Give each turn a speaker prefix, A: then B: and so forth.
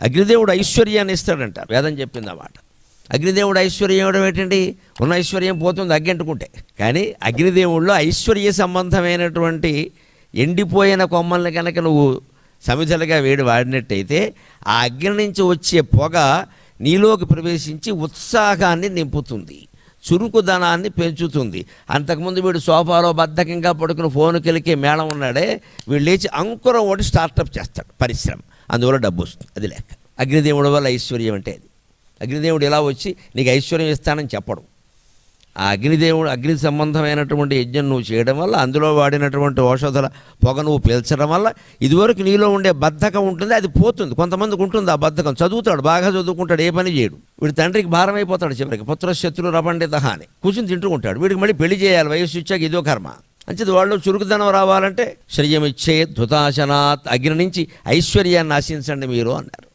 A: అగ్నిదేవుడు ఐశ్వర్యాన్ని ఇస్తాడంట వేదం చెప్పింది ఆ మాట. అగ్నిదేవుడు ఐశ్వర్యం ఇవ్వడం ఏంటండి? ఉన్న ఐశ్వర్యం పోతుంది అగ్గి అంటుకుంటే కానీ అగ్నిదేవుల్లో ఐశ్వర్య సంబంధమైనటువంటి ఎండిపోయిన కొమ్మల్ని కనుక నువ్వు సమిధలుగా వేడి వాడినట్టయితే ఆ అగ్ని నుంచి వచ్చే పొగ నీలోకి ప్రవేశించి ఉత్సాహాన్ని నింపుతుంది. చురుకుదనాన్ని పెంచుతుంది. అంతకుముందు వీడు సోఫాలో బద్ధకంగా పడుకుని ఫోన్ కెలికే మేళం ఉన్నాడే. వీడు లేచి అంకురం ఒకటి స్టార్టప్ చేస్తాడు పరిశ్రమ. అందువల్ల డబ్బు వస్తుంది. అది లెక్క. అగ్నిదేవుడి వల్ల ఐశ్వర్యం అంటే అది. అగ్నిదేవుడు ఇలా వచ్చి నీకు ఐశ్వర్యం ఇస్తానని చెప్పడం. ఆ అగ్నిదేవుడు అగ్ని సంబంధమైనటువంటి యజ్ఞం నువ్వు చేయడం వల్ల అందులో వాడినటువంటి ఔషధాల పొగ నువ్వు పీల్చడం వల్ల ఇదివరకు నీలో ఉండే బద్ధకం ఉంటుంది అది పోతుంది. కొంతమందికి ఉంటుంది ఆ బద్ధకం. చదువుతాడు బాగా చదువుకుంటాడు ఏ పని చేయడు. వీడి తండ్రికి భారం అయిపోతాడు చివరికి. పుత్రశత్రు రపండిత అని కూర్చుని తింటూ ఉంటాడు. వీడికి మళ్ళీ పెళ్ళి చేయాలి వయస్సు ఇచ్చాక ఇదో కర్మ. అంచేది వాళ్ళు చురుకుదనం రావాలంటే శ్రయమిచ్చే ధృతాశనాత్ అగ్ని నుంచి ఐశ్వర్యాన్ని ఆశించండి మీరు అన్నారు.